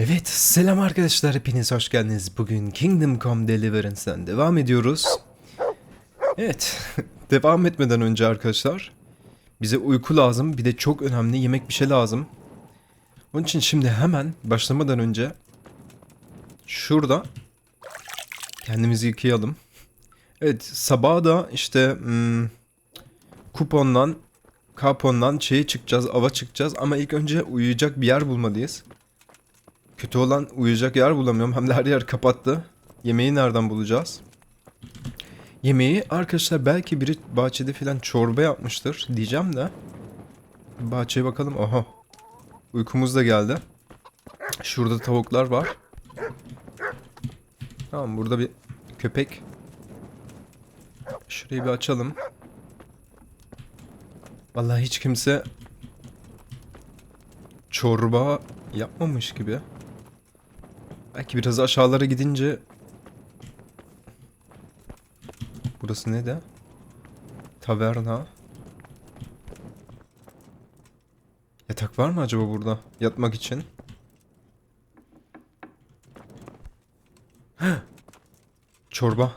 Evet, selam arkadaşlar. Hepiniz hoş geldiniz. Bugün Kingdom Come Deliverance'dan devam ediyoruz. Evet, devam etmeden önce arkadaşlar, bize uyku lazım. Bir de çok önemli yemek bir şey lazım. Onun için şimdi hemen başlamadan önce şurada kendimizi yıkayalım. Evet, sabah da işte hmm, kupondan, kapondan şeye çıkacağız, ava çıkacağız. Ama ilk önce uyuyacak bir yer bulmalıyız. Kötü olan uyuyacak yer bulamıyorum. Hem de her yer kapattı. Yemeği nereden bulacağız? Yemeği arkadaşlar belki biri bahçede falan çorba yapmıştır diyeceğim de. Bahçeye bakalım. Aha. Uykumuz da geldi. Şurada tavuklar var. Tamam burada bir köpek. Şurayı bir açalım. Vallahi hiç kimse çorba yapmamış gibi. Belki biraz aşağılara gidince Burası ne de? Taverna. Yatak var mı acaba burada? Yatmak için. Çorba.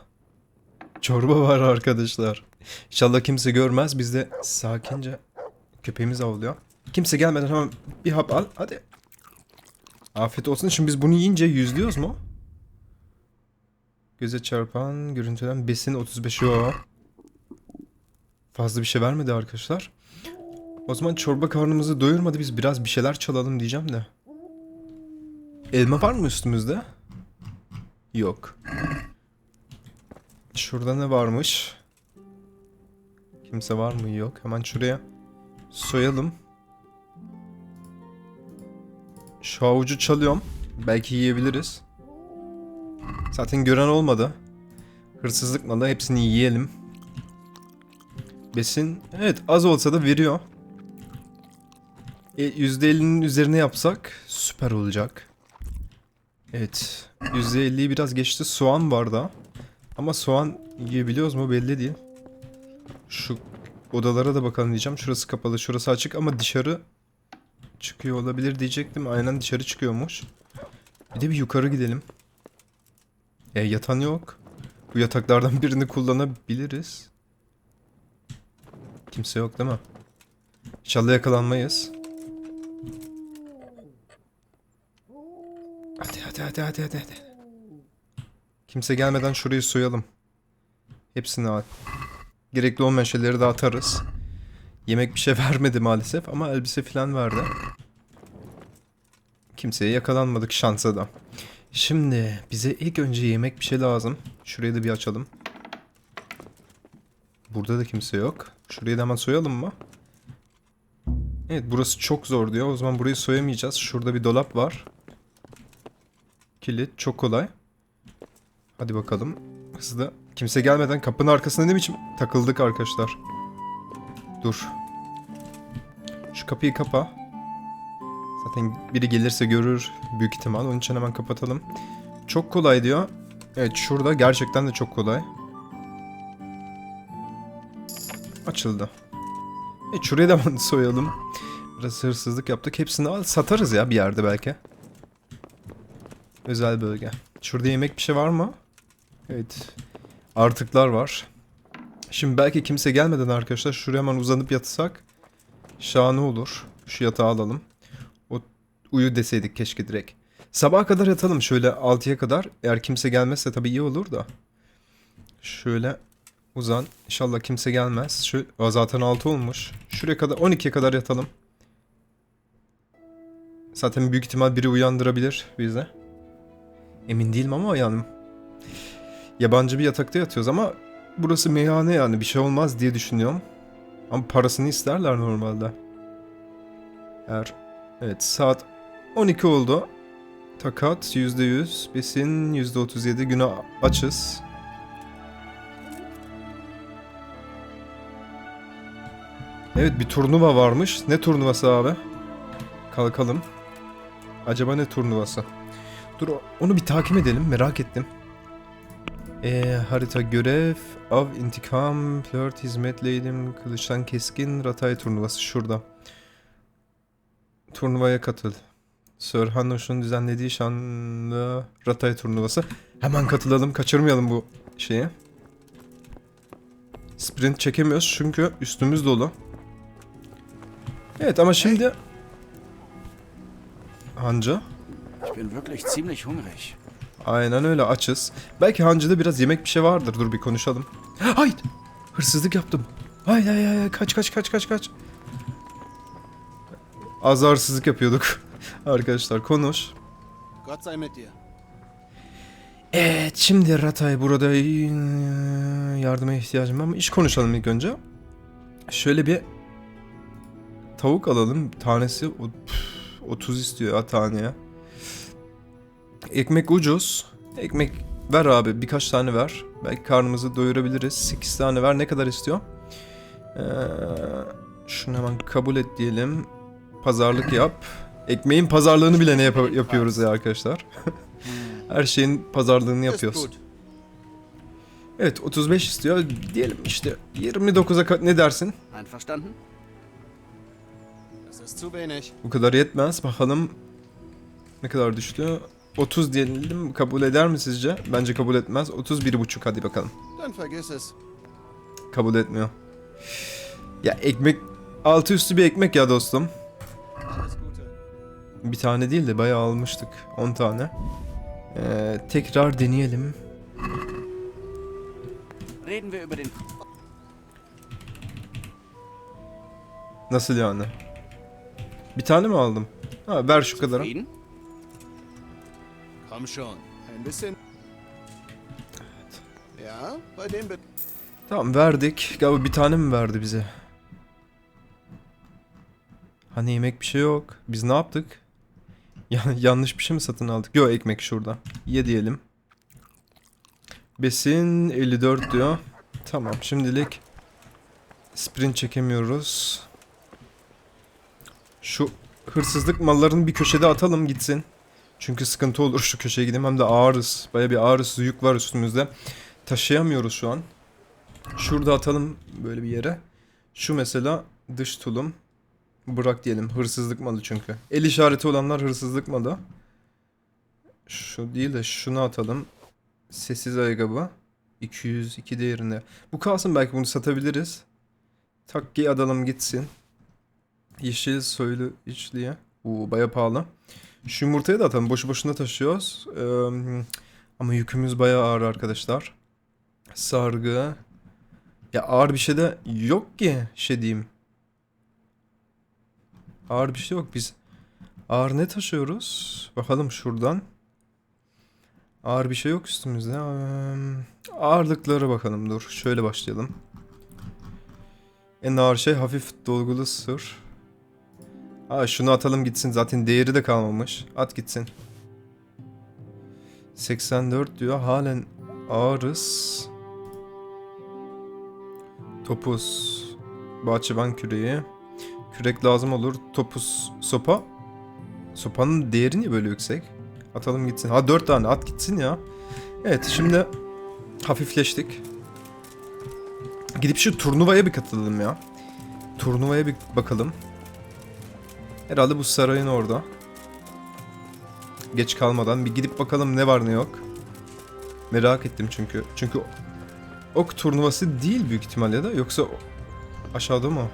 Çorba var arkadaşlar. İnşallah kimse görmez. Biz de sakince köpeğimiz avlıyor. Kimse gelmeden hemen bir hap al. Hadi. Afiyet olsun. Şimdi biz bunu yiyince yüzlüyoruz mu? Göze çarpan görüntülen besin 35 o. Fazla bir şey vermedi arkadaşlar. O zaman çorba karnımızı doyurmadı. Biz biraz bir şeyler çalalım diyeceğim de. Elma var mı üstümüzde? Yok. Şurada ne varmış? Kimse var mı? Yok. Hemen şuraya soyalım. Şu havucu çalıyorum. Belki yiyebiliriz. Zaten gören olmadı. Hırsızlık malı hepsini yiyelim. Besin evet az olsa da veriyor. E, %50'nin üzerine yapsak süper olacak. Evet. %50'yi biraz geçti. Soğan var da. Ama soğan yiyebiliyoruz mu belli değil. Şu odalara da bakalım diyeceğim. Şurası kapalı, şurası açık ama dışarı çıkıyor olabilir diyecektim. Aynen dışarı çıkıyormuş. Bir de bir yukarı gidelim. E, yatan yok. Bu yataklardan birini kullanabiliriz. Kimse yok değil mi? İnşallah yakalanmayız. Hadi hadi hadi hadi hadi. hadi. Kimse gelmeden şurayı soyalım. Hepsini al. Gerekli olmayan şeyleri de atarız. Yemek bir şey vermedi maalesef ama elbise falan verdi. Kimseye yakalanmadık şansa da. Şimdi bize ilk önce yemek bir şey lazım. Şurayı da bir açalım. Burada da kimse yok. Şurayı da hemen soyalım mı? Evet burası çok zor diyor. O zaman burayı soyamayacağız. Şurada bir dolap var. Kilit çok kolay. Hadi bakalım. Hızlı. Kimse gelmeden kapının arkasında ne biçim takıldık arkadaşlar. Dur. Şu kapıyı kapa. Zaten biri gelirse görür büyük ihtimal. Onun için hemen kapatalım. Çok kolay diyor. Evet şurada gerçekten de çok kolay. Açıldı. E şurayı da soyalım. Biraz hırsızlık yaptık. Hepsini al satarız ya bir yerde belki. Özel bölge. Şurada yemek bir şey var mı? Evet. Artıklar var. Şimdi belki kimse gelmeden arkadaşlar şuraya hemen uzanıp yatsak şahane olur. Şu yatağı alalım. O uyu deseydik keşke direkt. Sabaha kadar yatalım şöyle 6'ya kadar. Eğer kimse gelmezse tabii iyi olur da. Şöyle uzan. İnşallah kimse gelmez. Şu zaten 6 olmuş. Şuraya kadar 12'ye kadar yatalım. Zaten büyük ihtimal biri uyandırabilir bize. Emin değilim ama yani yabancı bir yatakta yatıyoruz ama burası meyhane yani bir şey olmaz diye düşünüyorum. Ama parasını isterler normalde. Eğer evet saat 12 oldu. Takat %100, besin %37 güne açız. Evet bir turnuva varmış. Ne turnuvası abi? Kalkalım. Acaba ne turnuvası? Dur onu bir takip edelim merak ettim. Ee, harita görev, av, intikam, flört, hizmet, leydim, kılıçtan keskin, ratay turnuvası şurada. Turnuvaya katıl. Sir Hanoş'un düzenlediği şanlı Ratay turnuvası. Hemen katılalım, kaçırmayalım bu şeyi. Sprint çekemiyoruz çünkü üstümüz dolu. Evet ama şimdi... Hanca. Ich bin wirklich ziemlich hungrig. Aynen öyle açız. Belki hancıda biraz yemek bir şey vardır. Dur bir konuşalım. Hayır. Hırsızlık yaptım. Hay hay hay kaç kaç kaç kaç kaç. Az hırsızlık yapıyorduk. Arkadaşlar konuş. Gott sei mit dir. Evet şimdi Ratay burada yardıma ihtiyacım var ama iş konuşalım ilk önce. Şöyle bir tavuk alalım. Tanesi o- püf, 30 istiyor ha taneye. Ekmek ucuz. Ekmek ver abi birkaç tane ver. Belki karnımızı doyurabiliriz. 8 tane ver ne kadar istiyor? Ee, şunu hemen kabul et diyelim. Pazarlık yap. Ekmeğin pazarlığını bile ne yapa- yapıyoruz ya arkadaşlar. Her şeyin pazarlığını yapıyoruz. Evet 35 istiyor. Diyelim işte 29'a ka- ne dersin? Bu kadar yetmez. Bakalım ne kadar düştü? 30 diyelim. Kabul eder mi sizce? Bence kabul etmez. 31,5 hadi bakalım. Kabul etmiyor. Ya ekmek altı üstü bir ekmek ya dostum. Bir tane değil de bayağı almıştık. 10 tane. Ee, tekrar deneyelim. Nasıl yani? Bir tane mi aldım? Ha ver şu kadarı. Komm schon. Ein bisschen. Ja, bei dem bin Tamam verdik. Galiba bir tane mi verdi bize? Hani yemek bir şey yok. Biz ne yaptık? Ya, yanlış bir şey mi satın aldık? Yok ekmek şurada. Ye diyelim. Besin 54 diyor. Tamam şimdilik sprint çekemiyoruz. Şu hırsızlık mallarını bir köşede atalım gitsin. Çünkü sıkıntı olur şu köşeye gideyim. Hem de ağırız. Baya bir ağırız. Yük var üstümüzde. Taşıyamıyoruz şu an. Şurada atalım böyle bir yere. Şu mesela dış tulum. Bırak diyelim. Hırsızlık malı çünkü. El işareti olanlar hırsızlık malı. Şu değil de şunu atalım. Sessiz ayakkabı. 202 değerinde. Bu kalsın belki bunu satabiliriz. Takkiye adalım gitsin. Yeşil soylu içliye. Uuu baya pahalı. Şu yumurtayı da atalım. Boşu boşuna taşıyoruz. Ee, ama yükümüz baya ağır arkadaşlar. Sargı. Ya ağır bir şey de yok ki şey diyeyim. Ağır bir şey yok. Biz ağır ne taşıyoruz? Bakalım şuradan. Ağır bir şey yok üstümüzde. Ee, ağırlıklara bakalım dur. Şöyle başlayalım. En ağır şey hafif dolgulu sır. Aa şunu atalım gitsin. Zaten değeri de kalmamış. At gitsin. 84 diyor. Halen ağırız. Topuz. Bahçıvan küreği. Kürek lazım olur. Topuz. Sopa. Sopanın değeri niye böyle yüksek? Atalım gitsin. Ha 4 tane at gitsin ya. Evet şimdi hafifleştik. Gidip şu turnuvaya bir katılalım ya. Turnuvaya bir bakalım. Herhalde bu sarayın orada. Geç kalmadan bir gidip bakalım ne var ne yok. Merak ettim çünkü. Çünkü ok turnuvası değil büyük ihtimalle da yoksa aşağıda mı?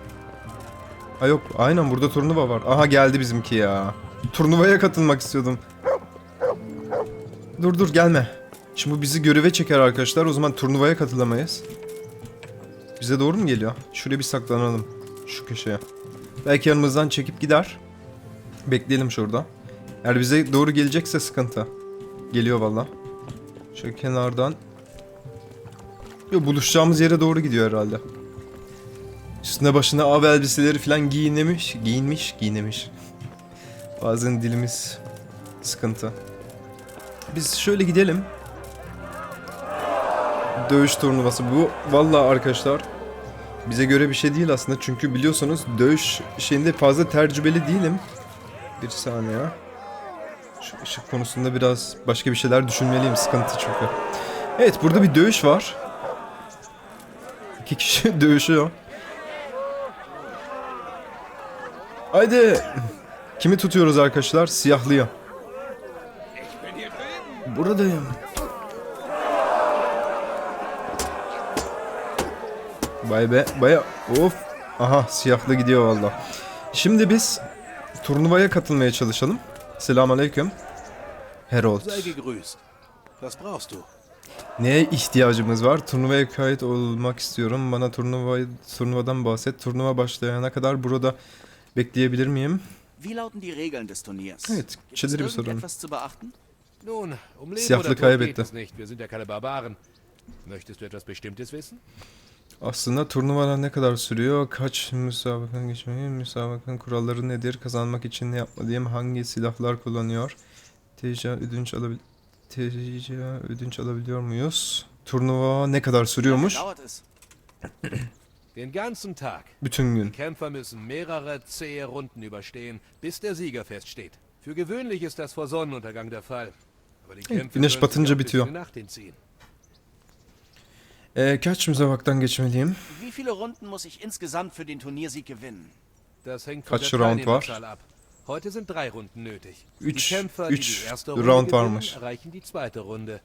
Ha yok aynen burada turnuva var. Aha geldi bizimki ya. Turnuvaya katılmak istiyordum. Dur dur gelme. Şimdi bu bizi göreve çeker arkadaşlar. O zaman turnuvaya katılamayız. Bize doğru mu geliyor? Şuraya bir saklanalım. Şu köşeye. Belki yanımızdan çekip gider. Bekleyelim şurada. Eğer bize doğru gelecekse sıkıntı. Geliyor valla. Şöyle kenardan. Yo, buluşacağımız yere doğru gidiyor herhalde. Üstüne başına av elbiseleri falan giyinmiş, giyinmiş, giyinemiş. Bazen dilimiz sıkıntı. Biz şöyle gidelim. Dövüş turnuvası bu. Vallahi arkadaşlar bize göre bir şey değil aslında. Çünkü biliyorsunuz dövüş şeyinde fazla tecrübeli değilim. Bir saniye. Şu ışık konusunda biraz başka bir şeyler düşünmeliyim. Sıkıntı çünkü. Evet burada bir dövüş var. İki kişi dövüşüyor. Haydi. Kimi tutuyoruz arkadaşlar? Siyahlıyı. Buradayım. Vay be baya of. Aha siyahlı gidiyor valla. Şimdi biz turnuvaya katılmaya çalışalım. Selamünaleyküm. Herold. Neye ihtiyacımız var? Turnuvaya kayıt olmak istiyorum. Bana turnuva, turnuvadan bahset. Turnuva başlayana kadar burada bekleyebilir miyim? Wie lauten die Regeln des Turniers? Evet, çeleri bir sorun. um Siyahlı kaybetti. Aslında turnuvalar ne kadar sürüyor? Kaç müsabakanın geçmeyi? Müsabakanın kuralları nedir? Kazanmak için ne yapmalıyım? Hangi silahlar kullanıyor? TCA ödünç alabil ödünç alabiliyor muyuz? Turnuva ne kadar sürüyormuş? Den ganzen Tag. Bütün gün. Die Kämpfer müssen mehrere zähe Runden überstehen, bis der Sieger feststeht. Für gewöhnlich ist das vor Sonnenuntergang der Fall. Aber die Kämpfe güneş batınca bitiyor. Nacht hinziehen. Ee, kaç müsabaktan geçmeliyim? Wie viele Runden muss ich insgesamt für den Turniersieg gewinnen? Das hängt von Kaç der Round var? Teilnehmerzahl ab. Heute sind drei Runden nötig. Üç- die Kämpfer, die üç die erste Round Runde gewinnen, varmış. erreichen die zweite Runde.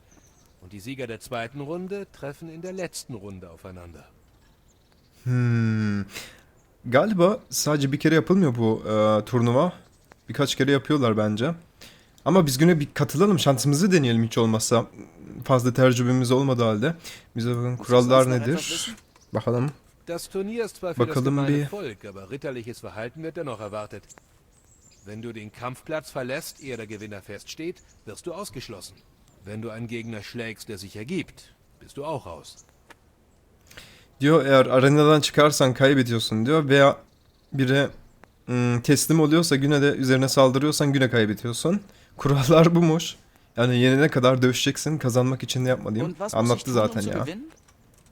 Und die Sieger der zweiten Runde treffen in der letzten Runde aufeinander. Hmm. Galiba sadece bir kere yapılmıyor bu e, turnuva. Birkaç kere yapıyorlar bence. Ama biz güne bir katılalım, şansımızı deneyelim hiç olmazsa. Fazla tecrübemiz olmadığı halde. Bize bakın kurallar nedir? Bakalım. Das Turnier ist zwar für das Bakalım gemeine bir. Volk, aber ritterliches Verhalten wird dennoch erwartet. Wenn du den Kampfplatz verlässt, ehe der Gewinner feststeht, wirst du ausgeschlossen. Wenn du einen Gegner schlägst, der sich ergibt, bist du auch raus. Diyor eğer arenadan çıkarsan kaybediyorsun diyor veya biri hmm, teslim oluyorsa güne de üzerine saldırıyorsan güne kaybediyorsun. Kurallar bumuş. Yani yenene kadar dövüşeceksin. Kazanmak için muss ich Anlattı zaten um zu ya. gewinnen?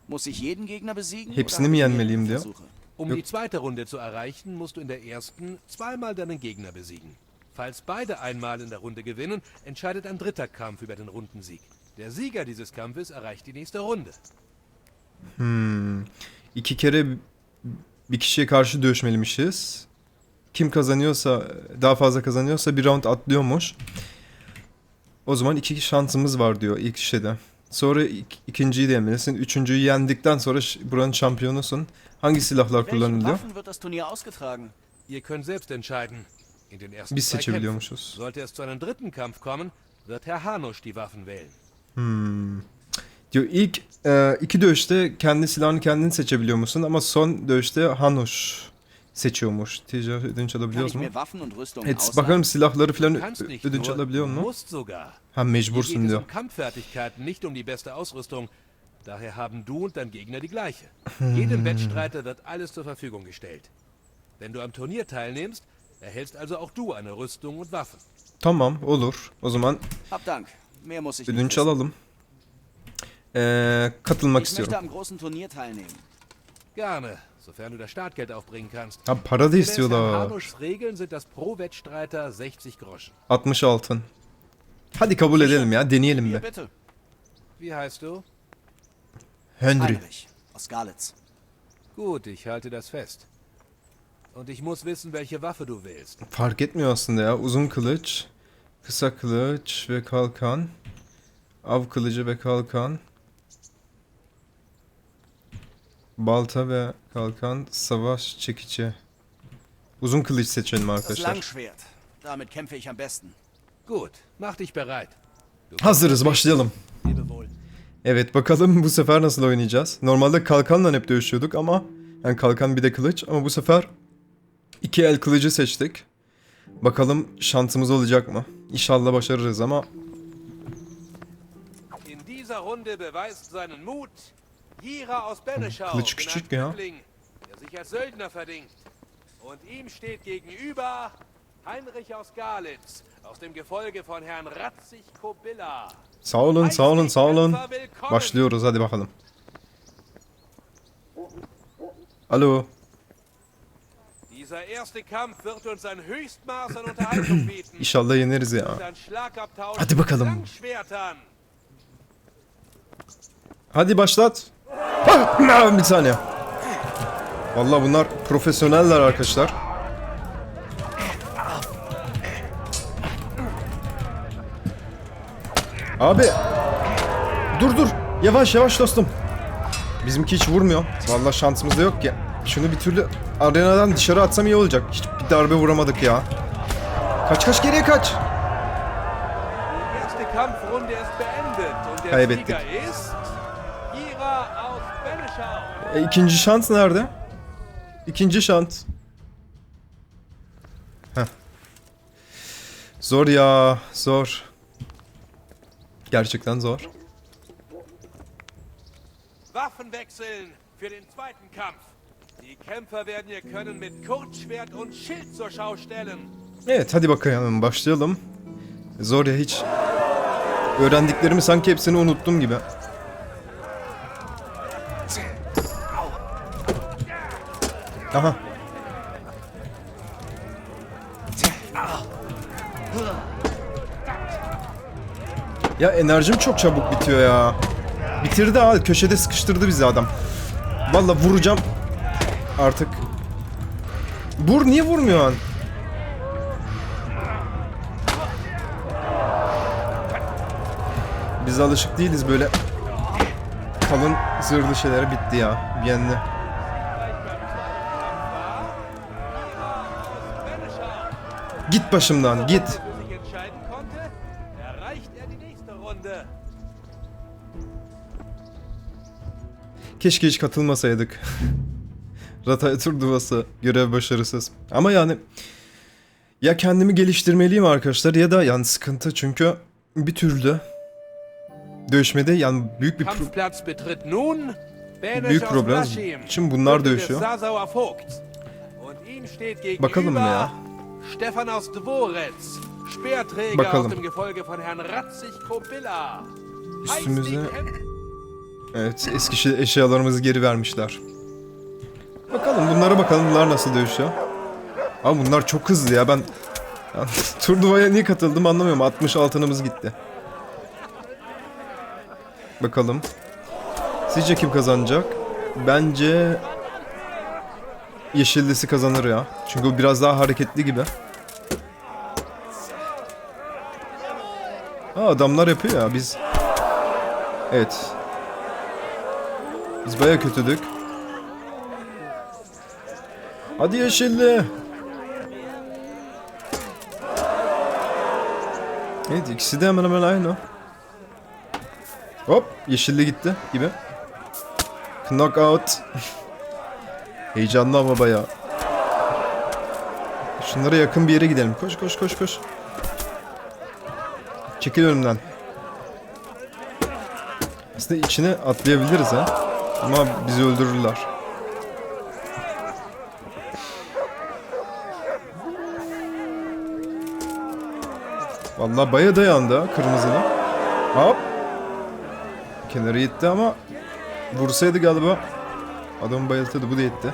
Muss ich jeden Gegner besiegen? Hepsini mi yenmeliyim diyor. Um die zweite Runde zu erreichen, musst du in der ersten zweimal deinen Gegner besiegen. Falls beide einmal in der Runde gewinnen, entscheidet ein dritter Kampf über den Rundensieg. Der Sieger dieses Kampfes erreicht die nächste Runde. Hmm. İki kere bir kişiye karşı dövüşmeliymişiz. Kim kazanıyorsa, daha fazla kazanıyorsa bir round atlıyormuş. O zaman iki şansımız var diyor ilk şeyde. Sonra ik- ikinciyi de yenmelisin. Üçüncüyü yendikten sonra ş- buranın şampiyonusun. Hangi silahlar kullanılıyor? Ihr könnt selbst entscheiden. In den ersten Biz zwei Kämpfen. seçebiliyormuşuz. Sollte es zu einem dritten Kampf kommen, wird Herr Hanusch die Waffen wählen. Hmm. Diyor ilk e, iki dövüşte kendi silahını kendin seçebiliyor musun? Ama son dövüşte Hanuş seçiyormuş. Ticaret ödünç alabiliyoruz mu? ausleihen? bakalım silahları falan ödünç alabiliyor mu? Ha mecbursun diyor. um um die beste Ausrüstung. Daher haben du und dein Gegner die gleiche. Jedem Wettstreiter wird alles zur Verfügung gestellt. Wenn du am Turnier teilnimmst, erhältst also auch du eine Rüstung und Waffen. Tamam olur. O zaman Hab Dank. Mehr muss ich nicht ödünç alalım. Ee, katılmak Ich istiyorum. möchte am großen Turnier teilnehmen. Gerne, sofern du das Startgeld aufbringen kannst. Ha para da Gemäß Herrn istiyorlar. Hanuschs Regeln sind das pro Wettstreiter 60 Groschen. 60 altın. Hadi kabul edelim ya. Deneyelim Hier bir. bitte. Wie heißt du? Henry. Heinrich aus Galitz. Gut, ich halte das fest. Und ich muss wissen, welche Waffe du wählst. Fark etmiyor aslında ya. Uzun kılıç, kısa kılıç ve kalkan. Av kılıcı ve kalkan. Balta ve kalkan, savaş çekici. Uzun kılıç seçelim arkadaşlar. Damit kämpfe ich am besten. Gut, mach dich bereit. Hazırız başlayalım. Evet bakalım bu sefer nasıl oynayacağız. Normalde kalkanla hep dövüşüyorduk ama yani kalkan bir de kılıç ama bu sefer iki el kılıcı seçtik. Bakalım şansımız olacak mı? İnşallah başarırız ama In dieser Runde beweist seinen Mut Jira aus Beneschau, ya. Flüchtling, der sich als Söldner verdingt. Und ihm steht gegenüber Heinrich aus Galitz, aus dem Gefolge von Herrn Ratzig Kobilla. sağ olun sağ olun sağ olun. Başlıyoruz hadi bakalım. Alo. Dieser erste Kampf wird uns ein Höchstmaß an Unterhaltung bieten. İnşallah yeneriz ya. Hadi bakalım. Hadi başlat. bir saniye. Valla bunlar profesyoneller arkadaşlar. Abi. Dur dur. Yavaş yavaş dostum. Bizimki hiç vurmuyor. Valla şansımız da yok ki. Şunu bir türlü arenadan dışarı atsam iyi olacak. Hiç bir darbe vuramadık ya. Kaç kaç geriye kaç. Kaybettik. E, ikinci şans nerede? İkinci şans. Heh. Zor ya, zor. Gerçekten zor. Waffen wechseln für den zweiten Kampf. Die Kämpfer werden ihr Können mit Kurzschwert und Schild zur Schau stellen. Evet, hadi bakalım başlayalım. Zor ya hiç. Öğrendiklerimi sanki hepsini unuttum gibi. Aha. Ya enerjim çok çabuk bitiyor ya. Bitirdi ha köşede sıkıştırdı bizi adam. Valla vuracağım. Artık. Vur niye vurmuyor an? Biz alışık değiliz böyle. Kalın zırhlı şeylere bitti ya. Bir Git başımdan git. Keşke hiç katılmasaydık. Rataya turnuvası görev başarısız. Ama yani ya kendimi geliştirmeliyim arkadaşlar ya da yani sıkıntı çünkü bir türlü dövüşmede yani büyük bir pro- büyük problem. Şimdi bunlar dövüşüyor. Bakalım ya. Stefan aus Dvorets, Speerträger Bakalım. aus dem Gefolge von Herrn Ratzig Kobilla. Üstümüze- Evet eski eşyalarımızı geri vermişler. Bakalım bunlara bakalım bunlar nasıl dövüşüyor. Ama bunlar çok hızlı ya ben ya, turnuvaya niye katıldım anlamıyorum 60 altınımız gitti. Bakalım. Sizce kim kazanacak? Bence Yeşillisi kazanır ya. Çünkü o biraz daha hareketli gibi. Ha adamlar yapıyor ya biz. Evet. Biz baya kötüdük. Hadi yeşilli. Evet ikisi de hemen hemen aynı. Hop yeşilli gitti gibi. Knockout. Heyecanlı ama baya. Şunlara yakın bir yere gidelim. Koş koş koş koş. Çekil önümden. Aslında içine atlayabiliriz ha. Ama bizi öldürürler. Vallahi baya dayandı ha kırmızılı. Hop. Kenara gitti ama vursaydı galiba adamı bayıltırdı bu da yetti.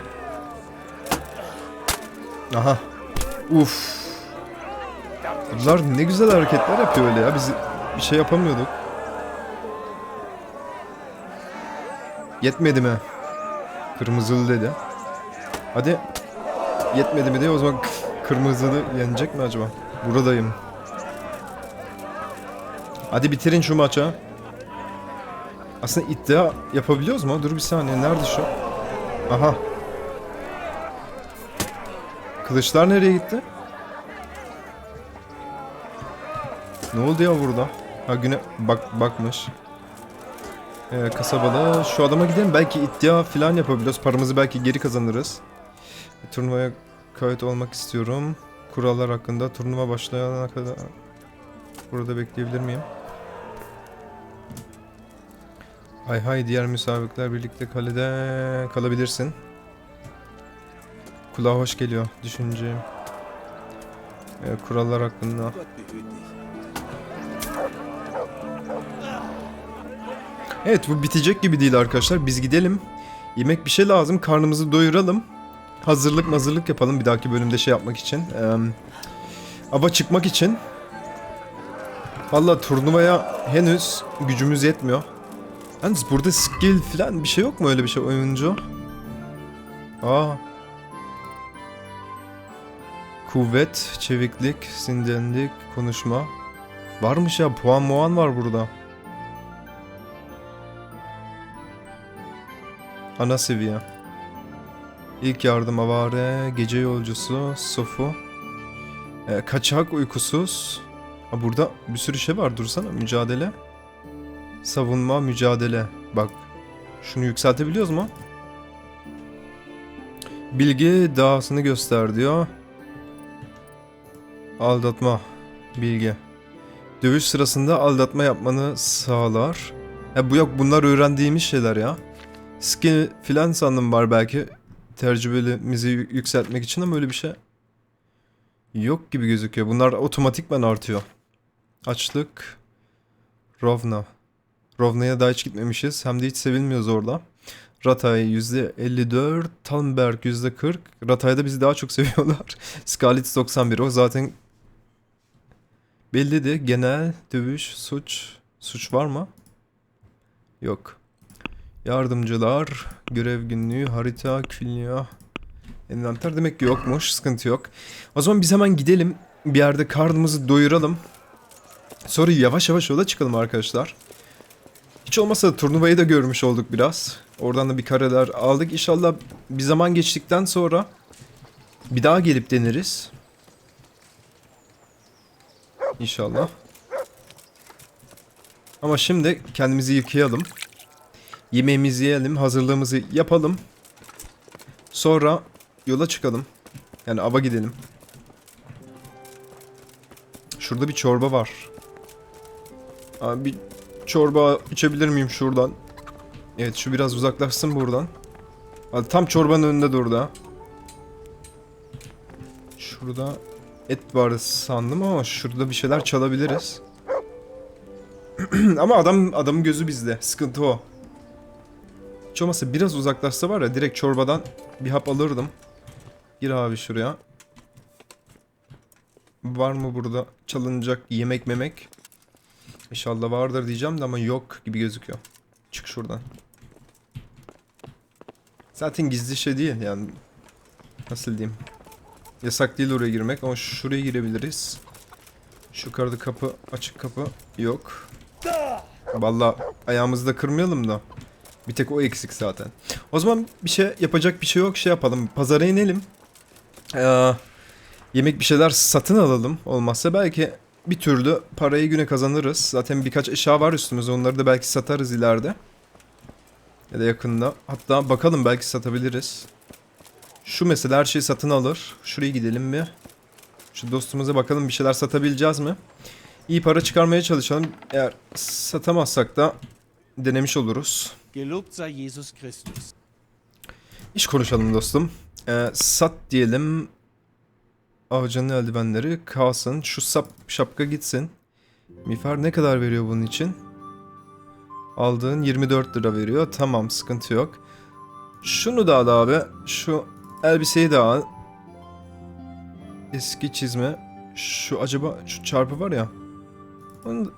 Aha. Uf. Bunlar ne güzel hareketler yapıyor öyle ya. Biz bir şey yapamıyorduk. Yetmedi mi? Kırmızılı dedi. Hadi. Yetmedi mi diye o zaman kırmızılı yenecek mi acaba? Buradayım. Hadi bitirin şu maça. Aslında iddia yapabiliyoruz mu? Dur bir saniye. Nerede şu? Aha. Kılıçlar nereye gitti? Ne oldu ya burada? Ha güne bak bakmış. Ee, kasabada şu adama gidelim belki iddia falan yapabiliyoruz. Paramızı belki geri kazanırız. Turnuvaya kayıt olmak istiyorum. Kurallar hakkında turnuva başlayana kadar burada bekleyebilir miyim? Hay hay diğer müsabıklar birlikte kalede kalabilirsin. Kulağa hoş geliyor düşüneceğim. Ee, kurallar hakkında. Evet bu bitecek gibi değil arkadaşlar. Biz gidelim. Yemek bir şey lazım. Karnımızı doyuralım. Hazırlık hazırlık yapalım bir dahaki bölümde şey yapmak için. Ee, ava çıkmak için. Valla turnuvaya henüz gücümüz yetmiyor. Yalnız burada skill falan bir şey yok mu öyle bir şey oyuncu? Aa. Kuvvet, çeviklik, sindenlik, konuşma. Varmış ya puan muan var burada. Ana seviye. İlk yardım avare, gece yolcusu, sofu. E, kaçak uykusuz. Ha, burada bir sürü şey var dursana mücadele. Savunma, mücadele. Bak. Şunu yükseltebiliyoruz mu? Bilgi dağısını göster diyor. Aldatma. Bilgi. Dövüş sırasında aldatma yapmanı sağlar. Ha, bu yok bunlar öğrendiğimiz şeyler ya. Skill filan sandım var belki. Tecrübelimizi yü- yükseltmek için ama öyle bir şey yok gibi gözüküyor. Bunlar otomatikman artıyor. Açlık. Rovna. Rovna'ya daha hiç gitmemişiz. Hem de hiç sevilmiyoruz orada. Ratay %54, Talmberg %40. Ratay'da bizi daha çok seviyorlar. Skalitz 91 o zaten belli de genel dövüş, suç. Suç var mı? Yok. Yardımcılar, görev günlüğü, harita, külliya, envanter demek ki yokmuş, sıkıntı yok. O zaman biz hemen gidelim, bir yerde karnımızı doyuralım. Sonra yavaş yavaş yola çıkalım arkadaşlar. Hiç olmazsa turnuvayı da görmüş olduk biraz. Oradan da bir kareler aldık. İnşallah bir zaman geçtikten sonra bir daha gelip deneriz. İnşallah. Ama şimdi kendimizi yıkayalım. Yemeğimizi yiyelim, hazırlığımızı yapalım. Sonra yola çıkalım. Yani ava gidelim. Şurada bir çorba var. Abi çorba içebilir miyim şuradan? Evet şu biraz uzaklaşsın buradan. Hadi tam çorbanın önünde durdu ha. Şurada et var sandım ama şurada bir şeyler çalabiliriz. ama adam adamın gözü bizde. Sıkıntı o. Hiç olmazsa biraz uzaklaşsa var ya direkt çorbadan bir hap alırdım. Gir abi şuraya. Var mı burada çalınacak yemek memek? İnşallah vardır diyeceğim de ama yok gibi gözüküyor. Çık şuradan. Zaten gizli şey değil yani. Nasıl diyeyim? Yasak değil oraya girmek ama şuraya girebiliriz. Şu yukarıda kapı açık kapı yok. Vallahi ayağımızı da kırmayalım da. Bir tek o eksik zaten. O zaman bir şey yapacak bir şey yok şey yapalım. Pazara inelim. Ee, yemek bir şeyler satın alalım. Olmazsa belki bir türlü parayı güne kazanırız. Zaten birkaç eşya var üstümüzde. Onları da belki satarız ileride. Ya da yakında. Hatta bakalım belki satabiliriz. Şu mesela her şeyi satın alır. Şuraya gidelim bir. Şu dostumuza bakalım bir şeyler satabileceğiz mi? İyi para çıkarmaya çalışalım. Eğer satamazsak da denemiş oluruz. İş konuşalım dostum. Ee, sat diyelim. Avcının eldivenleri kalsın. Şu sap şapka gitsin. Miğfer ne kadar veriyor bunun için? Aldığın 24 lira veriyor. Tamam sıkıntı yok. Şunu da al abi. Şu elbiseyi de al. Eski çizme. Şu acaba şu çarpı var ya. Onu da-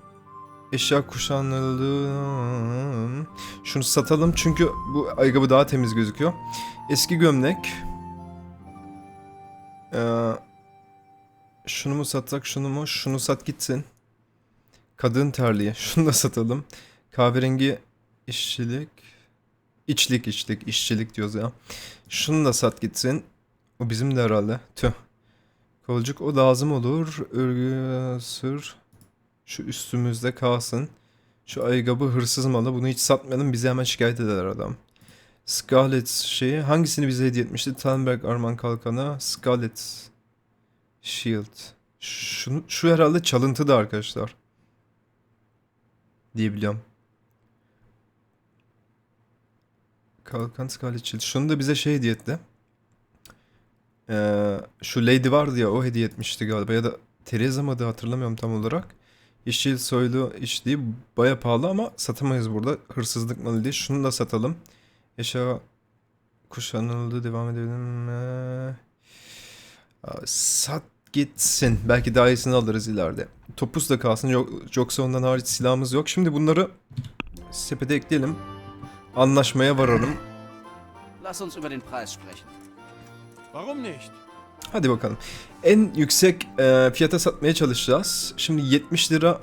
eşya kuşanıldığı. Şunu satalım çünkü bu ayakkabı daha temiz gözüküyor. Eski gömlek. Şunu mu satsak şunu mu? Şunu sat gitsin. Kadın terliği. Şunu da satalım. Kahverengi işçilik. İçlik içlik. işçilik diyoruz ya. Şunu da sat gitsin. O bizim de herhalde. Tüh. Kolcuk o lazım olur. Örgü sır. Şu üstümüzde kalsın. Şu ayakkabı hırsız malı. Bunu hiç satmayalım. Bizi hemen şikayet eder adam. Scarlet şeyi. Hangisini bize hediye etmişti? Tannenberg Arman Kalkanı. Scarlet Shield. Şunu, şu herhalde çalıntı da arkadaşlar. Diyebiliyorum. Kalkan Scarlet Shield. Şunu da bize şey hediye etti. Ee, şu Lady vardı ya o hediye etmişti galiba. Ya da Teresa mıydı hatırlamıyorum tam olarak. Yeşil soylu işliği baya pahalı ama satamayız burada. Hırsızlık malı değil. Şunu da satalım. Eşya kuşanıldı. Devam edelim. Aa, sat gitsin. Belki daha iyisini alırız ileride. Topuz da kalsın. Yok, yoksa ondan hariç silahımız yok. Şimdi bunları sepete ekleyelim. Anlaşmaya varalım. Lass uns über den Preis sprechen. Warum nicht? Hadi bakalım. En yüksek e, fiyata satmaya çalışacağız. Şimdi 70 lira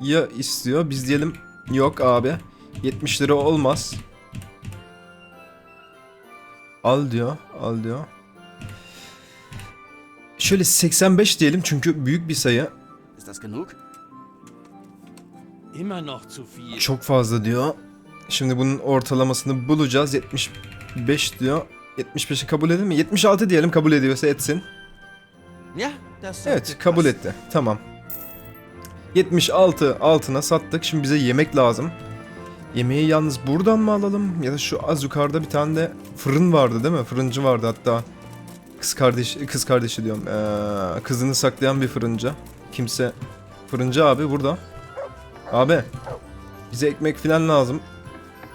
ya istiyor. Biz diyelim yok abi. 70 lira olmaz. Al diyor. Al diyor. Şöyle 85 diyelim çünkü büyük bir sayı. Çok fazla diyor. Şimdi bunun ortalamasını bulacağız. 75 diyor. 75'i kabul edin mi? 76 diyelim kabul ediyorsa etsin. Evet kabul etti. Tamam. 76 altına sattık. Şimdi bize yemek lazım. Yemeği yalnız buradan mı alalım? Ya da şu az yukarıda bir tane de fırın vardı değil mi? Fırıncı vardı hatta. Kız kardeş kız kardeşi diyorum. Ee, kızını saklayan bir fırıncı. Kimse fırıncı abi burada. Abi bize ekmek falan lazım.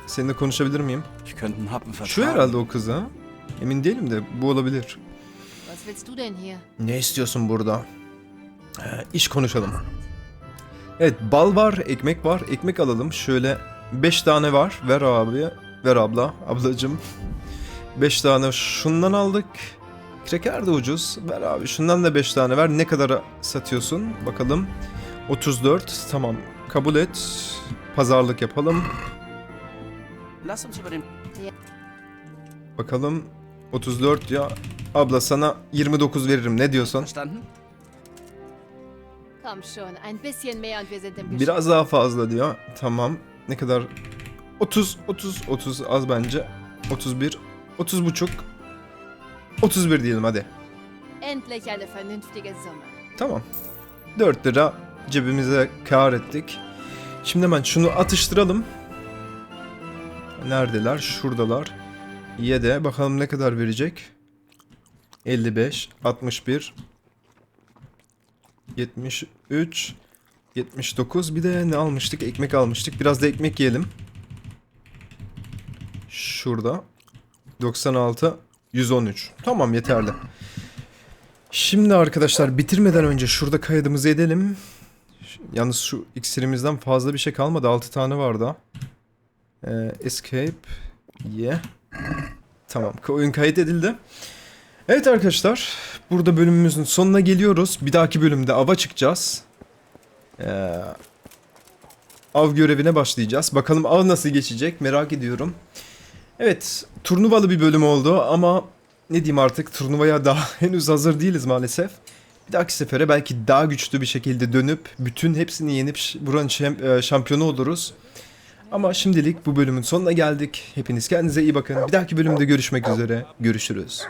Seninle konuşabilir miyim? Şu herhalde o kız ha. Emin değilim de bu olabilir. Was willst du denn hier? Ne istiyorsun burada? Ee, iş konuşalım. Evet bal var, ekmek var. Ekmek alalım. Şöyle 5 tane var. Ver abi. Ver abla. Ablacım. 5 tane şundan aldık. Kreker de ucuz. Ver abi. Şundan da 5 tane ver. Ne kadara satıyorsun? Bakalım. 34. Tamam. Kabul et. Pazarlık yapalım. Bakalım. 34 ya. Abla sana 29 veririm. Ne diyorsun? Verstanden? Komm schon, ein bisschen mehr und wir sind im Geschäft. Biraz daha fazla diyor. Tamam. Ne kadar? 30, 30, 30 az bence. 31, 30 buçuk. 31 diyelim hadi. Endlich eine vernünftige Summe. Tamam. 4 lira cebimize kar ettik. Şimdi hemen şunu atıştıralım. Neredeler? Şuradalar. Ye de bakalım ne kadar verecek. 55, 61, 73, 79. Bir de ne almıştık? Ekmek almıştık. Biraz da ekmek yiyelim. Şurada. 96, 113. Tamam yeterli. Şimdi arkadaşlar bitirmeden önce şurada kaydımızı edelim. Yalnız şu iksirimizden fazla bir şey kalmadı. 6 tane vardı. Ee, escape. Yeah. Tamam. Oyun kayıt edildi. Evet arkadaşlar. Burada bölümümüzün sonuna geliyoruz. Bir dahaki bölümde ava çıkacağız. Ee, av görevine başlayacağız. Bakalım av nasıl geçecek merak ediyorum. Evet. Turnuvalı bir bölüm oldu ama ne diyeyim artık turnuvaya daha henüz hazır değiliz maalesef. Bir dahaki sefere belki daha güçlü bir şekilde dönüp bütün hepsini yenip buranın e, şampiyonu oluruz. Ama şimdilik bu bölümün sonuna geldik. Hepiniz kendinize iyi bakın. Bir dahaki bölümde görüşmek üzere. Görüşürüz.